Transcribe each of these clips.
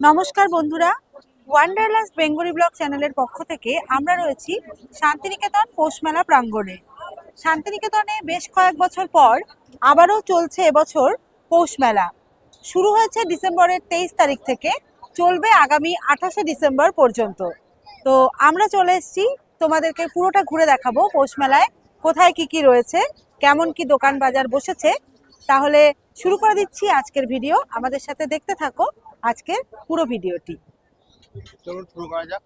নমস্কার বন্ধুরা। Wonderland Bengali blog চ্যানেলের পক্ষ থেকে আমরা রয়েছি শান্তিনিকেতন পৌষমেলা প্রাঙ্গণে। শান্তিনিকেতনে বেশ কয়েক বছর পর আবারও চলছে এবছর পৌষ মেলা। শুরু হয়েছে ডিসেম্বরের তেইশ তারিখ থেকে, চলবে আগামী আঠাশে ডিসেম্বর পর্যন্ত। তো আমরা চলে এসেছি, তোমাদেরকে পুরোটা ঘুরে দেখাবো পৌষ মেলায়, কোথায় কি কি রয়েছে, কেমন কি দোকান বাজার বসেছে। তাহলে শুরু করে দিচ্ছি আজকের ভিডিও। আমাদের সাথে দেখতে থাকো। আজকের পুরো ভিডিওটি। চলুন শুরু করা যাক।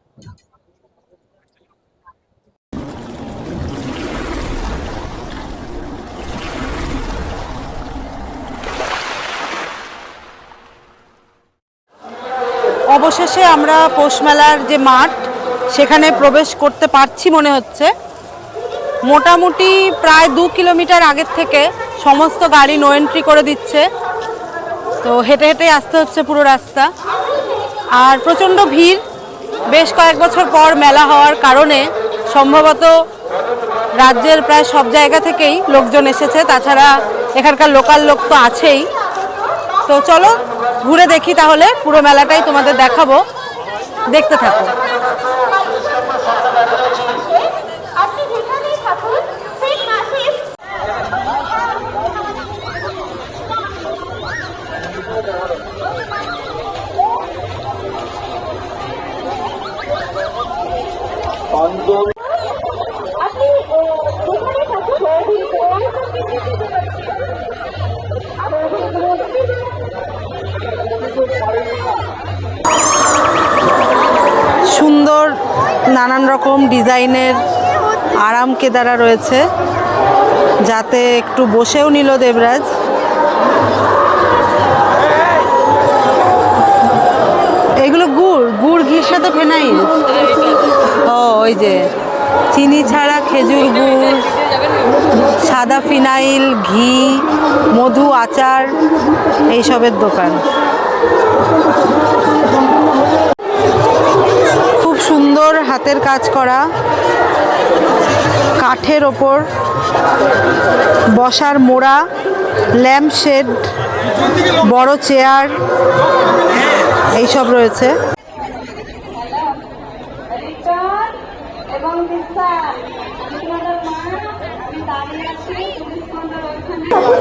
অবশেষে আমরা পৌষ মেলার যে মাঠ সেখানে প্রবেশ করতে পারছি মনে হচ্ছে। মোটামুটি প্রায় দু কিলোমিটার আগের থেকে সমস্ত গাড়ি নো এন্ট্রি করে দিচ্ছে। তো হেঁটে হেঁটে আসতে হচ্ছে পুরো রাস্তা। আর প্রচণ্ড ভিড়। বেশ কয়েক বছর পর মেলা হওয়ার কারণে সম্ভবত রাজ্যের প্রায় সব জায়গা থেকেই লোকজন এসেছে। তাছাড়া এখানকার লোকাল লোক তো আছেই। তো চলো, ঘুরে দেখি তাহলে। পুরো মেলাটাই তোমাদের দেখাবো। দেখতে থাকো। সুন্দর নানান রকম ডিজাইনের আরাম কেদারা রয়েছে, যাতে একটু বসেও নিল দেবরাজ। এগুলো গুড় গুড় ঘির সাথে ফেনাইল। ও ওই যে চিনি ছাড়া খেজুর গুড়, সাদা ফিনাইল, ঘি, মধু, আচার, এইসবের দোকান। খুব সুন্দর হাতের কাজ করা, কাঠের ওপর বসার মোড়া ল্যাম্প শেড বড় চেয়ার এইসব রয়েছে।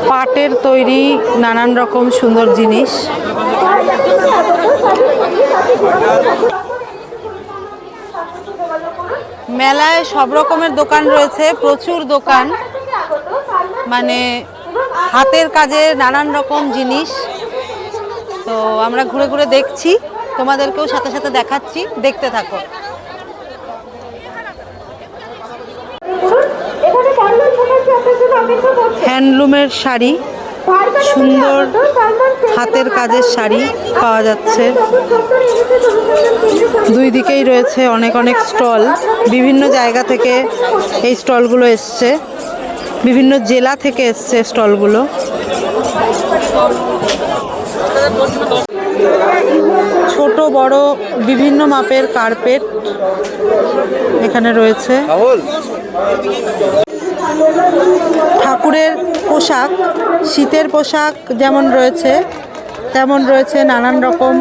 পাটের তৈরি নানান রকম সুন্দর জিনিস। মেলায় সব রকমের দোকান রয়েছে, প্রচুর দোকান। মানে হাতের কাজের নানান রকম জিনিস। তো আমরা ঘুরে ঘুরে দেখছি, তোমাদেরকেও সাথে সাথে দেখাচ্ছি, দেখতে থাকো এখানে কয়েকজন শোনাচ্ছি আপনার জন্য অপেক্ষা করছে হ্যান্ডলুমের শাড়ি সুন্দর হাতের কাজের শাড়ি পাওয়া যাচ্ছে। দুই দিকেই রয়েছে অনেক অনেক স্টল। বিভিন্ন জায়গা থেকে এই স্টলগুলো এসছে। বিভিন্ন জেলা থেকে এসছে স্টলগুলো। ছোট বড় বিভিন্ন মাপের কার্পেট এখানে রয়েছে। ঠাকুরের পোশাক, শীতের পোশাক যেমন রয়েছে, তেমন রয়েছে নানান রকম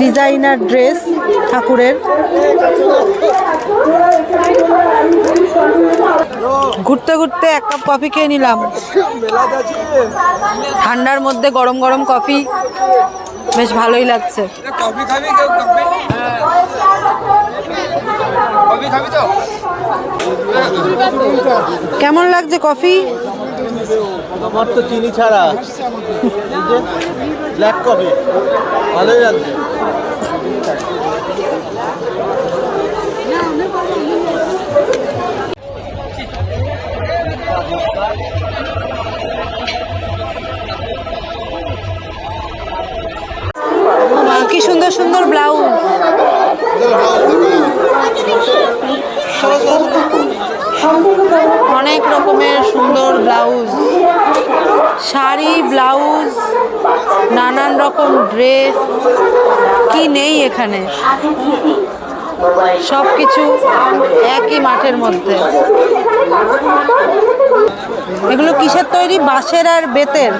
ডিজাইনার ড্রেস ঠাকুরের। ঘুরতে ঘুরতে এক কাপ কফি খেয়ে নিলাম। ঠান্ডার মধ্যে গরম গরম কফি বেশ ভালোই লাগছে। কফি খাবি কফি? কফি খাবি তো? কেমন লাগছে কফি? আমার তো চিনি ছাড়া। ব্ল্যাক কফি ভালোই লাগছে। শাড়ি, ব্লাউজ, নানান রকম ড্রেস, কি নেই এখানে? সব কিছু একই মাঠের মধ্যে। এগুলো কিসের তৈরি? বাঁশের আর বেতের।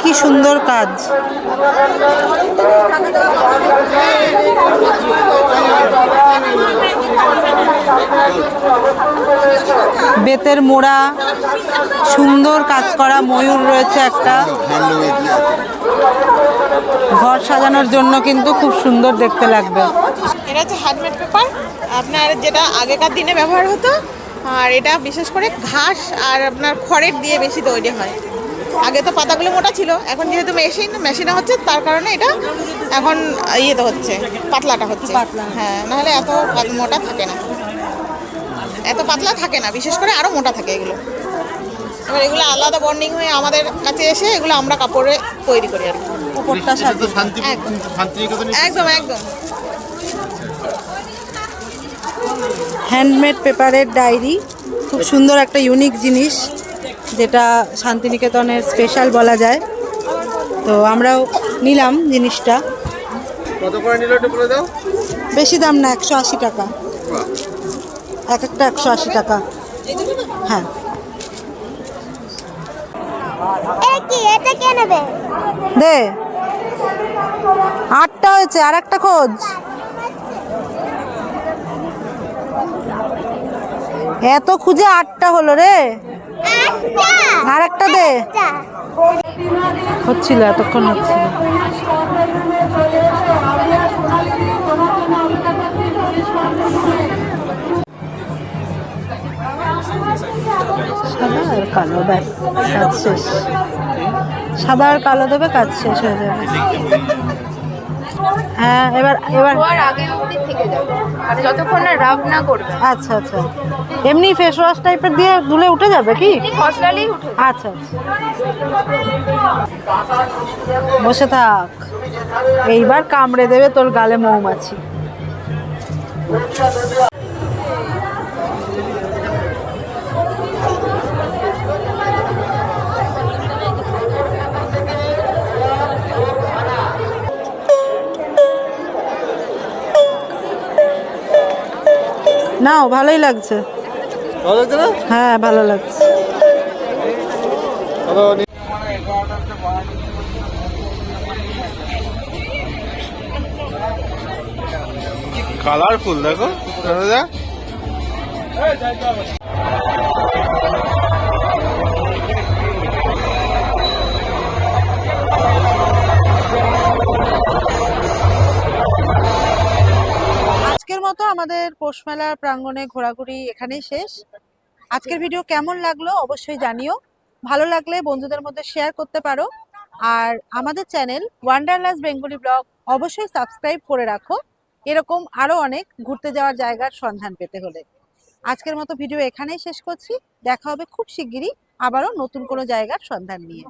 কি সুন্দর কাজ। বেতের মোড়া, সুন্দর কাজ করা ময়ূর রয়েছে একটা। ঘর সাজানোর জন্য কিন্তু খুব সুন্দর দেখতে লাগবে। এটা হচ্ছে হ্যান্ডমেড পেপার আপনার যেটা আগেকার দিনে ব্যবহার হতো, আর এটা বিশেষ করে ঘাস আর আপনার খড়ের দিয়ে বেশি তৈরি হয়। আগে তো পাতাগুলো মোটা ছিল এখন যেহেতু মেশিন মেশিনে হচ্ছে তার কারণে এটা এখন ইয়েতে হচ্ছে পাতলাটা হচ্ছে। হ্যাঁ নাহলে এত মোটা থাকে না। এত পাতলা থাকে না বিশেষ করে আরও মোটা থাকে এগুলো। এবার এগুলো আলাদা বন্ডিং হয়ে আমাদের কাছে এসে এগুলো আমরা কাপড়ে তৈরি করি আর একদম। একদম হ্যান্ডমেড পেপারের ডায়েরি খুব সুন্দর একটা ইউনিক জিনিস। যেটা শান্তিনিকেতনের স্পেশাল বলা যায়। তো আমরাও নিলাম জিনিসটা। কত করে নিল একটু বলে দাও? বেশি দাম না একশো আশি টাকা। এক একটা একশো আশি টাকা। হ্যাঁ। দে। আটটা হয়েছে আর একটা খোঁজ। এত খুঁজে আটটা হলো রে। আর একটা দে। হচ্ছিল, এতক্ষণ হচ্ছিল। সাদা আর কালো, ব্যাস, কাজ শেষ। সাদা আর কালো দেবে, কাজ শেষ হয়ে যাবে। হ্যাঁ এবার এবার ধোয়ার আগে অবধি থেকে যাবে। যতক্ষণ না রাব না করবে। আচ্ছা আচ্ছা। এমনি ফেস ওয়াশ টাইপের দিয়ে ধুলে উঠে যাবে কি? খসলালেই উঠে আচ্ছা আচ্ছা। বসে থাক। এইবার কামড়ে দেবে তোর গালে মৌমাছি। নাও ভালোই লাগছে। হ্যাঁ ভালো লাগছে। কালারফুল দেখো। দাদা মতো আমাদের পৌষ মেলার প্রাঙ্গণে ঘোরাঘুরি এখানেই শেষ। আজকের ভিডিও কেমন লাগল অবশ্যই জানিও। ভালো লাগলে বন্ধুদের মধ্যে শেয়ার করতে পারো। আর আমাদের চ্যানেল ওয়ান্ডারলাস বেঙ্গলি ব্লগ অবশ্যই সাবস্ক্রাইব করে রাখো। এরকম আরও অনেক ঘুরতে যাওয়ার জায়গার সন্ধান পেতে হলে। আজকের মতো ভিডিও এখানেই শেষ করছি। দেখা হবে খুব শিগগিরই আবারও নতুন কোনো জায়গার সন্ধান নিয়ে।